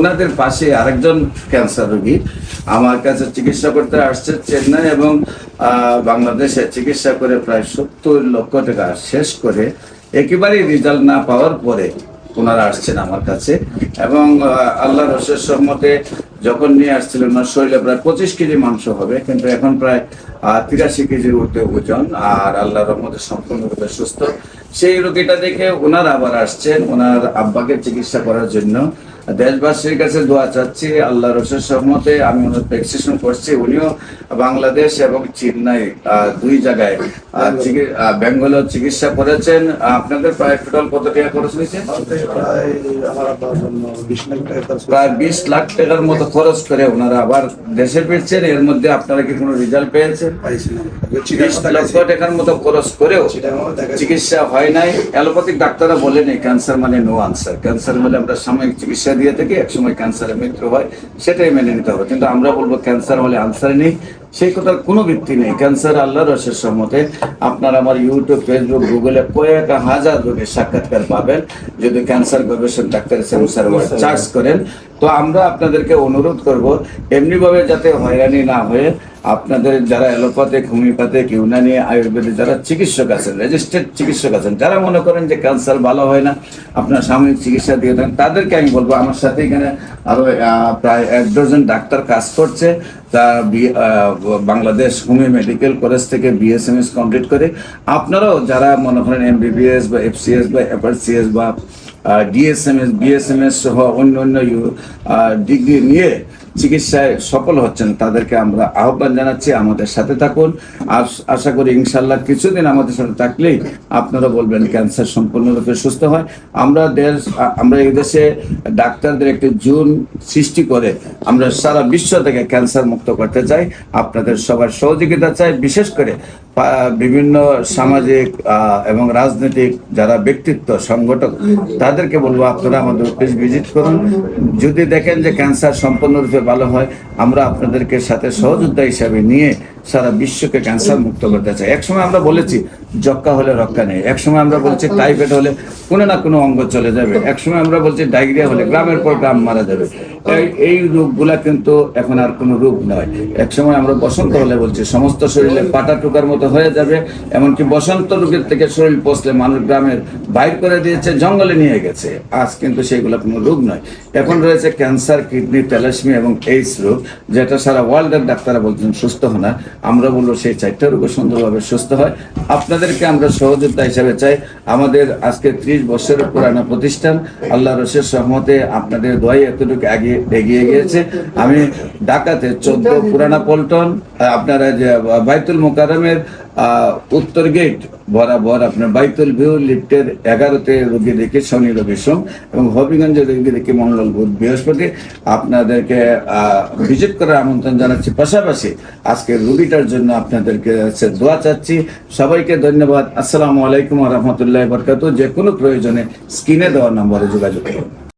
ওনাদের পাশে আরেকজন ক্যান্সার রোগী আমার কাছে চিকিৎসা করতে আসছে চেন্নাই এবং বাংলাদেশে চিকিৎসা করে প্রায় সত্তর লক্ষ টাকা শেষ করে একেবারেই রেজাল্ট না পাওয়ার পরে ওনারা আসছেন আমার কাছে এবং আল্লাহ রসের সম্মতে যখন নিয়ে আসছিলেন ওনার শরীরে প্রায় পঁচিশ কেজি মাংস হবে, কিন্তু এখন প্রায় তিরাশি কেজির উঠে ওজন আর আল্লাহ রহমতে সম্পূর্ণরূপে সুস্থ। সেই রোগীটা দেখে ওনার আবার আসছেন, ওনার আব্বাকে চিকিৎসা করার জন্য। দেশবাসীর কাছে দোয়া চাচ্ছি আল্লাহ রসের সহমতে আমি প্রেসক্রিপশন করছি। উনিও বাংলাদেশ এবং চেন্নাই দুই জায়গায় ব্যাঙ্গালোর চিকিৎসা করেছেন। আপনাদের প্রায় টোটাল কত টাকা খরচ হয়েছে? প্রায় বিশ লাখ টাকার মতো খরচ করে ওনারা আবার দেশে ফিরছেন। এর মধ্যে আপনারা কি কোনো রেজাল্ট পেয়েছেন? বিশ লক্ষ টাকার মতো খরচ করেও চিকিৎসা হয় নাই। অ্যালোপ্যাথিক ডাক্তাররা বলেনি ক্যান্সার মানে নো আনসার ক্যান্সার মানে আমরা সাময়িক চিকিৎসা দিয়ে থাকি একসময় ক্যান্সারের মৃত্যু হয় সেটাই মেনে নিতে হবে। কিন্তু আমরা বলব ক্যান্সার হলে আনসার নেই সেই কথার কোনো ভিত্তি নেই। ক্যান্সার আল্লাহ রসের সম্মতে আপনার আমার ইউটিউব ফেসবুক গুগলে কয়েক হাজার রোগীর সাক্ষাৎকার পাবেন। যদি ক্যান্সার গবেষণ ডাক্তার সেন্সার চার্জ করেন তো আমরা আপনাদেরকে অনুরোধ করব এমনিভাবে যাতে হয়রানি না হয়ে আপনাদের যারা অ্যালোপ্যাথিক, হোমিওপ্যাথিক, ইউনানি, আয়ুর্বেদিক যারা চিকিৎসক আছেন রেজিস্টার্ড চিকিৎসক আছেন, যারা মনে করেন যে ক্যান্সার ভালো হয় না, আপনার সাময়িক চিকিৎসা দিয়ে থাকেন, তাদেরকে আমি বলব, আমার সাথে এখানে আরও প্রায় এক ডজন ডাক্তার কাজ করছে। তা বাংলাদেশ হোমিও মেডিকেল কলেজ থেকে বিএসএমএস কমপ্লিট করে। আপনারাও যারা মনে করেন এম এমবিবিএস বা এফসিএস বা এফআরসিএস বা ডিএসএমএস বিএসএমএস সহ অন্য অন্য ডিগ্রি নিয়ে চিকিৎসায় সফল হচ্ছেন, তাদেরকে আমরা আহ্বান জানাচ্ছি, আমাদের সাথে থাকুন। আস- আশা করি ইনশাল্লাহ কিছুদিন আমাদের সাথে থাকলেই আপনারা বলবেন ক্যান্সার সম্পূর্ণরূপে সুস্থ হয়। আমরা দেশ, আমরা এই দেশে ডাক্তারদের একটি জুন সৃষ্টি করে আমরা সারা বিশ্ব থেকে ক্যান্সার মুক্ত করতে চাই। আপনাদের সবার সহযোগিতা চাই। বিশেষ করে বিভিন্ন সামাজিক এবং রাজনৈতিক যারা ব্যক্তিত্ব, সংগঠক, তাদেরকে বলব আপনারা আমাদের অফিস ভিজিট করুন। যদি দেখেন যে ক্যান্সার সম্পূর্ণরূপে ভালো হয়, আমরা আপনাদেরকে সাথে সহযোদ্ধা হিসাবে নিয়ে সারা বিশ্বকে ক্যান্সার মুক্ত করতে চাই একসময় আমরা বলেছি, যক্কা হলে রক্ষা নেই। একসময় আমরা বলছি, টাইফয়েড হলে কোনো না কোনো অঙ্গ চলে যাবে। একসময় আমরা বলছি, ডায়রিয়া হলে গ্রামের পর গ্রাম মারা যাবে। এই রোগগুলা কিন্তু এখন আর কোনো রোগ নয়। একসময় আমরা বসন্ত হলে বলছি, সমস্ত শরীরে পাটা টুকার মতো হয়ে যাবে। এমনকি বসন্ত রোগের থেকে শরীর পচলে মানুষ গ্রামের বাইর করে দিয়েছে, জঙ্গলে নিয়ে গেছে। আজ কিন্তু সেগুলো কোনো রোগ নয়। এখন রয়েছে ক্যান্সার, কিডনি ট্যালাসমি এবং এইডস রোগ, যেটা সারা ওয়ার্ল্ডের ডাক্তাররা বলছেন, সুস্থ হয় না আমরা বলব সেই চারটা রোগ সুন্দরভাবে সুস্থ হয়। আপনাদেরকে আমরা সহযোগিতা হিসাবে চাই। আমাদের আজকে ত্রিশ বছরের পুরানো প্রতিষ্ঠান, আল্লাহ রসের সহমতে আপনাদের দোয়াই এতটুকু আগে এগিয়ে গিয়েছে। আমি ঢাকাতে চোদ্দ পুরানা পল্টন, আপনারা যে বাইতুল মোকারমের উত্তর গেট বরাবর আপনার বাইতুল ভিউ লিফটের এগারোতে রোগী দেখি শনি রবি সোম এবং হবিগঞ্জের রোগী দেখি মঙ্গল বুধ বৃহস্পতি। আপনাদেরকে ভিজিট করার আমন্ত্রণ জানাচ্ছি। পাশাপাশি আজকে রুগীটার জন্য আপনাদেরকে দোয়া চাচ্ছি। সবাইকে ধন্যবাদ। আসসালামু আলাইকুম রহমতুল্লাহ বরকাত যে কোনো প্রয়োজনে স্ক্রিনে দেওয়া নম্বরে যোগাযোগ করুন।